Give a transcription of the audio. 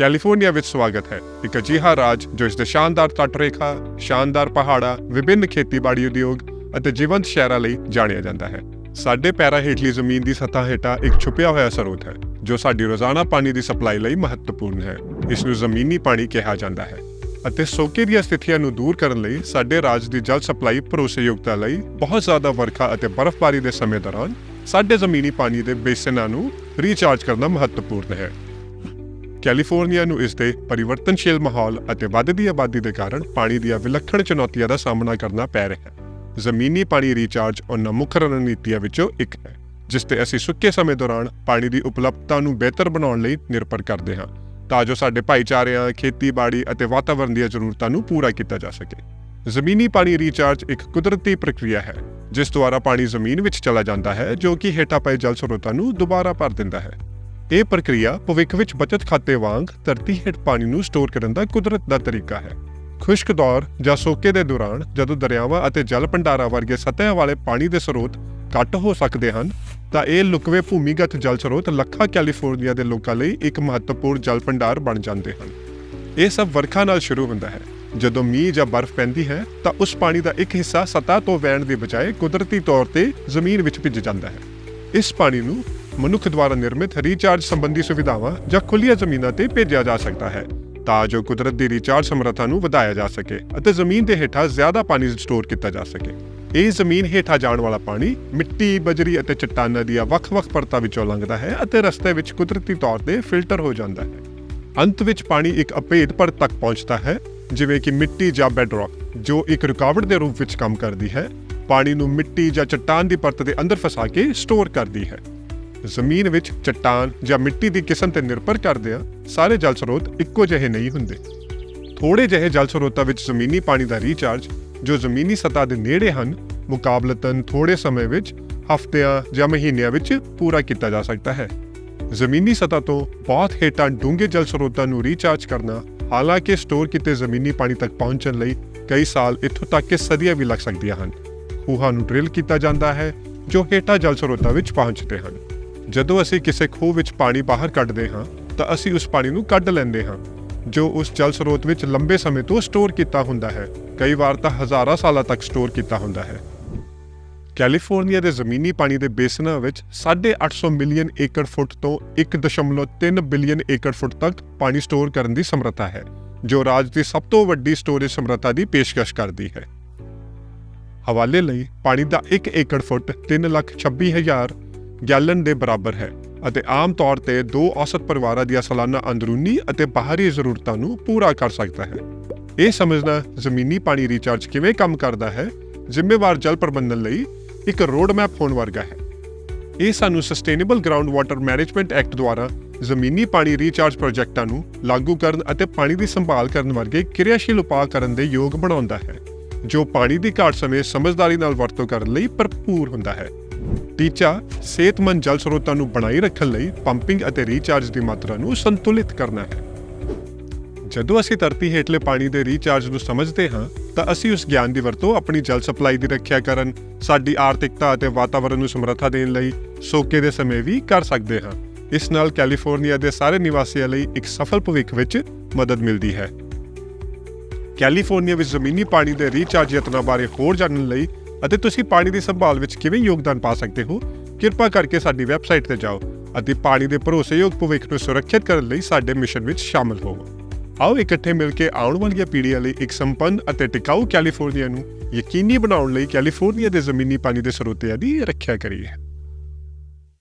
California ਵਿੱਚ ਸਵਾਗਤ ਹੈ। ਇੱਕ ਅਜਿਹਾ ਰਾਜ ਜੋ ਇਸ ਦੇ ਸ਼ਾਨਦਾਰ ਤੱਟ ਰੇਖਾ, ਸ਼ਾਨਦਾਰ ਪਹਾੜਾਂ, ਵਿਭਿੰਨ ਖੇਤੀਬਾੜੀ ਉਦਯੋਗ ਅਤੇ ਜੀਵੰਤ ਸ਼ਹਿਰਾਂ ਲਈ ਜਾਣਿਆ ਜਾਂਦਾ ਹੈ। ਸਾਡੇ ਪੈਰਾਂ ਹੇਠਲੀ ਜ਼ਮੀਨ ਦੀ ਸਤ੍ਹਾ ਹੇਠਾਂ ਇੱਕ ਛੁਪਿਆ ਹੋਇਆ ਸਰੋਤ ਹੈ, ਜੋ ਸਾਡੀ ਰੋਜ਼ਾਨਾ ਪਾਣੀ ਦੀ ਸਪਲਾਈ ਲਈ ਮਹੱਤਵਪੂਰਨ ਹੈ। ਇਸ ਨੂੰ ਜ਼ਮੀਨੀ ਪਾਣੀ ਕਿਹਾ ਜਾਂਦਾ ਹੈ ਅਤੇ ਸੋਕੇ ਦੀਆਂ ਸਥਿਤੀਆਂ ਨੂੰ ਦੂਰ ਕਰਨ ਲਈ ਸਾਡੇ ਰਾਜ ਦੀ ਜਲ ਸਪਲਾਈ ਭਰੋਸੇਯੋਗਤਾ ਲਈ ਬਹੁਤ ਜ਼ਿਆਦਾ ਵਰਖਾ ਅਤੇ ਬਰਫ਼ਬਾਰੀ ਦੇ ਸਮੇਂ ਦੌਰਾਨ ਸਾਡੇ ਜ਼ਮੀਨੀ ਪਾਣੀ ਦੇ ਬੇਸਿਨਾਂ ਨੂੰ ਰੀਚਾਰਜ ਕਰਨਾ ਮਹੱਤਵਪੂਰਨ ਹੈ। ਕੈਲੀਫੋਰਨੀਆ ਨੂੰ ਇਸ ਦੇ ਪਰਿਵਰਤਨਸ਼ੀਲ ਮਾਹੌਲ ਅਤੇ ਵੱਧਦੀ ਆਬਾਦੀ ਦੇ ਕਾਰਨ ਪਾਣੀ ਦੀਆਂ ਵਿਲੱਖਣ ਚੁਣੌਤੀਆਂ ਦਾ ਸਾਹਮਣਾ ਕਰਨਾ ਪੈ ਰਿਹਾ ਹੈ। ਜ਼ਮੀਨੀ ਪਾਣੀ ਰੀਚਾਰਜ ਉਹਨਾਂ ਮੁੱਖ ਰਣਨੀਤੀਆਂ ਵਿੱਚੋਂ ਇੱਕ ਹੈ, ਜਿਸ ਤੇ ਅਸੀਂ ਸੁੱਕੇ ਸਮੇਂ ਦੌਰਾਨ ਪਾਣੀ ਦੀ ਉਪਲਬਧਤਾ ਨੂੰ ਬਿਹਤਰ ਬਣਾਉਣ ਲਈ ਨਿਰਭਰ ਕਰਦੇ ਹਾਂ, ਤਾਂ ਜੋ ਸਾਡੇ ਭਾਈਚਾਰਿਆਂ, ਖੇਤੀਬਾੜੀ ਅਤੇ ਵਾਤਾਵਰਣ ਦੀਆਂ ਜ਼ਰੂਰਤਾਂ ਨੂੰ ਪੂਰਾ ਕੀਤਾ ਜਾ ਸਕੇ। ਜ਼ਮੀਨੀ ਪਾਣੀ ਰੀਚਾਰਜ ਇੱਕ ਕੁਦਰਤੀ ਪ੍ਰਕਿਰਿਆ ਹੈ, ਜਿਸ ਦੁਆਰਾ ਪਾਣੀ ਜ਼ਮੀਨ ਵਿੱਚ ਚਲਾ ਜਾਂਦਾ ਹੈ, ਜੋ ਕਿ ਹੇਠਾਂ ਪਏ ਜਲ ਸਰੋਤਾਂ ਨੂੰ ਦੁਬਾਰਾ ਭਰ ਦਿੰਦਾ ਹੈ। ਇਹ ਪ੍ਰਕਿਰਿਆ ਭਵਿੱਖ ਵਿੱਚ ਬਚਤ ਖਾਤੇ ਵਾਂਗ ਧਰਤੀ ਹੇਠ ਪਾਣੀ ਨੂੰ ਸਟੋਰ ਕਰਨ ਦਾ ਕੁਦਰਤ ਦਾ ਤਰੀਕਾ ਹੈ। ਖੁਸ਼ਕ ਦੌਰ ਜਾਂ ਸੋਕੇ ਦੇ ਦੌਰਾਨ ਜਦੋਂ ਦਰਿਆਵਾਂ ਅਤੇ ਜਲ ਭੰਡਾਰਾਂ ਵਰਗੇ ਸਤਹ ਵਾਲੇ ਪਾਣੀ ਦੇ ਸਰੋਤ ਘੱਟ ਹੋ ਸਕਦੇ ਹਨ, ਤਾਂ ਇਹ ਲੁਕਵੇਂ ਭੂਮੀਗਤ ਜਲ ਸਰੋਤ ਲੱਖਾਂ ਕੈਲੀਫੋਰਨੀਆ ਦੇ ਲੋਕਾਂ ਲਈ ਇੱਕ ਮਹੱਤਵਪੂਰਨ ਜਲ ਭੰਡਾਰ ਬਣ ਜਾਂਦੇ ਹਨ। ਇਹ ਸਭ ਵਰਖਾ ਨਾਲ ਸ਼ੁਰੂ ਹੁੰਦਾ ਹੈ। ਜਦੋਂ ਮੀਂਹ ਜਾਂ ਬਰਫ਼ ਪੈਂਦੀ ਹੈ, ਤਾਂ ਉਸ ਪਾਣੀ ਦਾ ਇੱਕ ਹਿੱਸਾ ਸਤਹ ਤੋਂ ਵਹਿਣ ਦੀ ਬਜਾਏ ਕੁਦਰਤੀ ਤੌਰ ਤੇ ਜ਼ਮੀਨ ਵਿੱਚ ਭਿੱਜ ਜਾਂਦਾ ਹੈ। ਇਸ ਪਾਣੀ ਨੂੰ ਮਨੁੱਖ ਦੁਆਰਾ ਨਿਰਮਿਤ ਰੀਚਾਰਜ ਸੰਬੰਧੀ ਸੁਵਿਧਾਵਾਂ ਜਾਂ ਖੁੱਲੀਆਂ ਜ਼ਮੀਨਾਂ ਤੇ ਭੇਜਿਆ ਜਾ ਸਕਦਾ ਹੈ ਤਾਂ ਜੋ ਕੁਦਰਤ ਦੀ ਰੀਚਾਰਜ ਸਮਰੱਥਾ ਨੂੰ ਵਧਾਇਆ ਜਾ ਸਕੇ ਅਤੇ ਜ਼ਮੀਨ ਦੇ ਹੇਠਾਂ ਜ਼ਿਆਦਾ ਪਾਣੀ ਸਟੋਰ ਕੀਤਾ ਜਾ ਸਕੇ। ਇਹ ਜ਼ਮੀਨ ਹੇਠਾਂ ਜਾਣ ਵਾਲਾ ਪਾਣੀ ਮਿੱਟੀ, ਬਜਰੀ ਅਤੇ ਚੱਟਾਨਾਂ ਦੀਆਂ ਵੱਖ-ਵੱਖ ਪਰਤਾਂ ਵਿੱਚੋਂ ਲੰਘਦਾ ਹੈ ਅਤੇ ਰਸਤੇ ਵਿੱਚ ਕੁਦਰਤੀ ਤੌਰ ਤੇ ਫਿਲਟਰ ਹੋ ਜਾਂਦਾ ਹੈ। ਅੰਤ ਵਿੱਚ ਪਾਣੀ ਇੱਕ ਅਭੇਦ ਪਰਤ ਤੱਕ ਪਹੁੰਚਦਾ ਹੈ ਜਿਵੇਂ ਕਿ ਮਿੱਟੀ ਜਾਂ ਬੈਡਰੌਕ ਜੋ ਇੱਕ ਰੁਕਾਵਟ ਦੇ ਰੂਪ ਵਿੱਚ ਕੰਮ ਕਰਦੀ ਹੈ। ਪਾਣੀ ਨੂੰ ਮਿੱਟੀ ਜਾਂ ਚੱਟਾਨ ਦੀ ਪਰਤ ਦੇ ਅੰਦਰ ਫਸਾ ਕੇ ਸਟੋਰ ਕਰਦੀ ਹੈ। ਜ਼ਮੀਨ ਵਿੱਚ ਚੱਟਾਨ ਜਾਂ ਮਿੱਟੀ ਦੀ ਕਿਸਮ ਤੇ ਨਿਰਭਰ ਕਰਦੇ ਆ, ਸਾਰੇ ਜਲ ਸਰੋਤ ਇੱਕੋ ਜਿਹੇ ਨਹੀਂ ਹੁੰਦੇ। ਥੋੜੇ ਜਿਹੇ ਜਲ ਸਰੋਤਾਂ ਵਿੱਚ ਜ਼ਮੀਨੀ ਪਾਣੀ ਦਾ ਰੀਚਾਰਜ ਜੋ ਜ਼ਮੀਨੀ ਸਤਹ ਦੇ ਨੇੜੇ ਹਨ, ਮੁਕਾਬਲਤਨ ਥੋੜੇ ਸਮੇਂ ਵਿੱਚ, ਹਫ਼ਤਿਆਂ ਜਾਂ ਮਹੀਨਿਆਂ ਵਿੱਚ ਪੂਰਾ ਕੀਤਾ ਜਾ ਸਕਦਾ ਹੈ। ਜ਼ਮੀਨੀ ਸਤਹ ਤੋਂ ਬਹੁਤ ਹੇਠਾਂ ਡੂੰਘੇ ਜਲ ਸਰੋਤਾਂ ਨੂੰ ਰੀਚਾਰਜ ਕਰਨਾ, ਹਾਲਾਂਕਿ ਸਟੋਰ ਕੀਤੇ ਜ਼ਮੀਨੀ ਪਾਣੀ ਤੱਕ ਪਹੁੰਚਣ ਲਈ ਕਈ ਸਾਲ ਇੱਥੋਂ ਤੱਕ ਕਿ ਸਦੀਆਂ ਵੀ ਲੱਗ ਸਕਦੀਆਂ ਹਨ। ਖੂਹਾਂ ਨੂੰ ਡਰਿਲ ਕੀਤਾ ਜਾਂਦਾ ਹੈ, ਜੋ ਹੇਠਾਂ ਜਲ ਸਰੋਤਾਂ ਵਿੱਚ ਪਹੁੰਚਦੇ ਹਨ। ਜਦੋਂ ਅਸੀਂ ਕਿਸੇ ਖੂਹ ਵਿੱਚ ਪਾਣੀ ਬਾਹਰ ਕੱਢਦੇ ਹਾਂ, ਤਾਂ ਅਸੀਂ ਉਸ ਪਾਣੀ ਨੂੰ ਕੱਢ ਲੈਂਦੇ ਹਾਂ, ਜੋ ਉਸ ਜਲ ਸਰੋਤ ਵਿੱਚ ਲੰਬੇ ਸਮੇਂ ਤੋਂ ਸਟੋਰ ਕੀਤਾ ਹੁੰਦਾ ਹੈ। ਕਈ ਵਾਰ ਤਾਂ ਹਜ਼ਾਰਾਂ ਸਾਲਾਂ ਤੱਕ ਸਟੋਰ ਕੀਤਾ ਹੁੰਦਾ ਹੈ। ਕੈਲੀਫੋਰਨੀਆ ਦੇ ਜ਼ਮੀਨੀ ਪਾਣੀ ਦੇ ਬੇਸਿਨਾਂ ਵਿੱਚ 850 ਮਿਲੀਅਨ ਏਕੜ ਫੁੱਟ ਤੋਂ 1.3 ਬਿਲੀਅਨ ਏਕੜ ਫੁੱਟ ਤੱਕ ਪਾਣੀ ਸਟੋਰ ਕਰਨ ਦੀ ਸਮਰੱਥਾ ਹੈ, ਜੋ ਰਾਜ ਦੀ ਸਭ ਤੋਂ ਵੱਡੀ ਸਟੋਰੇਜ ਸਮਰੱਥਾ ਦੀ ਪੇਸ਼ਕਸ਼ ਕਰਦੀ ਹੈ। ਹਵਾਲੇ ਲਈ ਪਾਣੀ ਦਾ 1 ਏਕੜ ਫੁੱਟ 326000 ਗੈਲਨ ਦੇ ਬਰਾਬਰ ਹੈ ਅਤੇ ਆਮ ਤੌਰ ਤੇ ਦੋ ਔਸਤ ਪਰਿਵਾਰਾਂ ਦੀਆਂ ਸਾਲਾਨਾ ਅੰਦਰੂਨੀ ਅਤੇ ਬਾਹਰੀ ਜ਼ਰੂਰਤਾਂ ਨੂੰ ਪੂਰਾ ਕਰ ਸਕਦਾ ਹੈ। ਇਹ ਸਮਝਣਾ ਜ਼ਮੀਨੀ ਪਾਣੀ ਰੀਚਾਰਜ ਕਿਵੇਂ ਕੰਮ ਕਰਦਾ ਹੈ, ਜ਼ਿੰਮੇਵਾਰ ਜਲ ਪ੍ਰਬੰਧਨ ਲਈ ਇੱਕ ਰੋਡ ਮੈਪ ਹੋਣ ਵਰਗਾ ਹੈ। ਇਹ ਸਾਨੂੰ sustainable ground water management act ਦੁਆਰਾ ਜ਼ਮੀਨੀ ਪਾਣੀ ਰੀਚਾਰਜ ਪ੍ਰੋਜੈਕਟਾਂ ਨੂੰ ਲਾਗੂ ਕਰਨ ਅਤੇ ਪਾਣੀ ਦੀ ਸੰਭਾਲ ਕਰਨ ਵਰਗੇ ਕਿਰਿਆਸ਼ੀਲ ਉਪਾਅ ਕਰਨ ਦੇ ਯੋਗ ਬਣਾਉਂਦਾ ਹੈ, ਜੋ ਪਾਣੀ ਦੀ ਘਾਟ ਸਮੇਂ ਸਮਝਦਾਰੀ ਨਾਲ ਵਰਤੋਂ ਕਰਨ ਲਈ ਭਰਪੂਰ ਹੁੰਦਾ ਹੈ। ਟੀਚਾ ਸਿਹਤਮੰਦ ਜਲ ਸਰੋਤਾਂ ਨੂੰ ਬਣਾਈ ਰੱਖਣ ਲਈ ਪੰਪਿੰਗ ਅਤੇ ਰੀਚਾਰਜ ਦੀ ਮਾਤਰਾ ਨੂੰ ਸੰਤੁਲਿਤ ਕਰਨਾ ਹੈ। ਜਦੋਂ ਅਸੀਂ ਧਰਤੀ ਹੇਠਲੇ ਪਾਣੀ ਦੇ ਰੀਚਾਰਜ ਨੂੰ ਸਮਝਦੇ ਹਾਂ, ਤਾਂ ਅਸੀਂ ਉਸ ਗਿਆਨ ਦੀ ਵਰਤੋਂ ਆਪਣੀ ਜਲ ਸਪਲਾਈ ਦੀ ਰੱਖਿਆ ਕਰਨ, ਸਾਡੀ ਆਰਥਿਕਤਾ ਅਤੇ ਵਾਤਾਵਰਣ ਨੂੰ ਸਮਰੱਥਾ ਦੇਣ ਲਈ ਸੋਕੇ ਦੇ ਸਮੇਂ ਵੀ ਕਰ ਸਕਦੇ ਹਾਂ। ਇਸ ਨਾਲ ਕੈਲੀਫੋਰਨੀਆ ਦੇ ਸਾਰੇ ਨਿਵਾਸੀਆਂ ਲਈ ਇੱਕ ਸਫਲ ਭਵਿੱਖ ਵਿੱਚ ਮਦਦ ਮਿਲਦੀ ਹੈ। ਕੈਲੀਫੋਰਨੀਆ ਵਿੱਚ ਜ਼ਮੀਨੀ ਪਾਣੀ ਦੇ ਰੀਚਾਰਜ ਯਤਨਾਂ ਬਾਰੇ ਹੋਰ ਜਾਣਨ ਲਈ ਅਤੇ ਤੁਸੀਂ ਪਾਣੀ ਦੀ ਸੰਭਾਲ ਵਿੱਚ ਕਿਵੇਂ ਯੋਗਦਾਨ ਪਾ ਸਕਦੇ ਹੋ? ਕਿਰਪਾ ਕਰਕੇ ਸਾਡੀ ਵੈਬਸਾਈਟ ਤੇ ਜਾਓ ਅਤੇ ਪਾਣੀ ਦੇ ਭਰੋਸੇਯੋਗ ਭਵਿੱਖ ਨੂੰ ਸੁਰੱਖਿਅਤ ਕਰਨ ਲਈ ਸਾਡੇ ਮਿਸ਼ਨ ਵਿੱਚ ਸ਼ਾਮਲ ਹੋਵੋ ਆਓ ਇਕੱਠੇ ਮਿਲ ਕੇ ਆਉਣ ਵਾਲੀਆਂ ਪੀੜ੍ਹੀਆਂ ਲਈ ਇੱਕ ਸੰਪੰਨ ਅਤੇ ਟਿਕਾਊ ਕੈਲੀਫੋਰਨੀਆ ਨੂੰ ਯਕੀਨੀ ਬਣਾਉਣ ਲਈ ਕੈਲੀਫੋਰਨੀਆ ਦੇ ਜ਼ਮੀਨੀ ਪਾਣੀ ਦੇ ਸਰੋਤਿਆਂ ਦੀ ਰੱਖਿਆ ਕਰੀਏ।